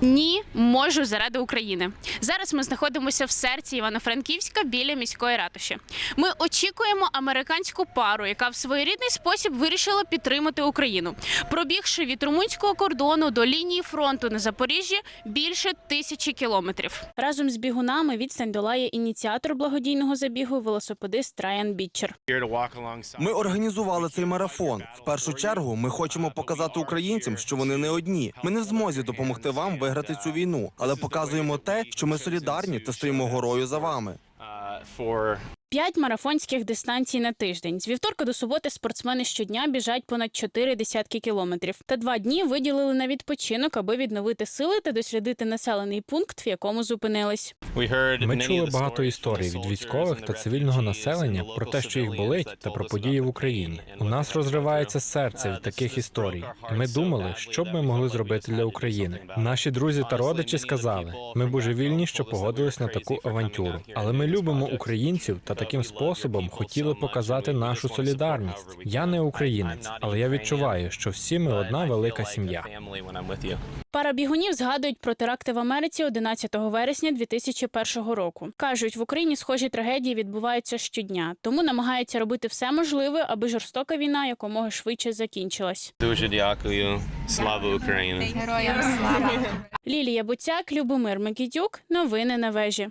Ні, можу заради України. Зараз ми знаходимося в серці Івано-Франківська біля міської ратуші. Ми очікуємо американську пару, яка в своєрідний спосіб вирішила підтримати Україну, пробігши від румунського кордону до лінії фронту на Запоріжжі більше тисячі кілометрів. Разом з бігунами відстань долає ініціатор благодійного забігу велосипедист Райан Бітчер. Ми організували цей марафон. В першу чергу ми хочемо показати українцям, що вони не одні. Ми не в змозі допомогти вам виграти цю війну, але показуємо те, що ми солідарні та стоїмо горою за вами. П'ять марафонських дистанцій на тиждень. З вівторка до суботи спортсмени щодня біжать понад чотири десятки кілометрів. Та два дні виділили на відпочинок, аби відновити сили та дослідити населений пункт, в якому зупинились. Ми чули багато історій від військових та цивільного населення про те, що їх болить, та про події в Україні. У нас розривається серце від таких історій. І Ми думали, що б ми могли зробити для України. Наші друзі та родичі сказали: ми божевільні, що погодились на таку авантюру, але ми любимо українців та таким способом хотіли показати нашу солідарність. Я не українець, але я відчуваю, що всі ми одна велика сім'я. Пара бігунів згадують про теракти в Америці 11 вересня 2001 року. кажуть, в Україні схожі трагедії відбуваються щодня, тому намагаються робити все можливе, аби жорстока війна якомога швидше закінчилась. Дуже дякую. Слава Україні! Лілія Буцяк, Любомир Микітюк. Новини на вежі.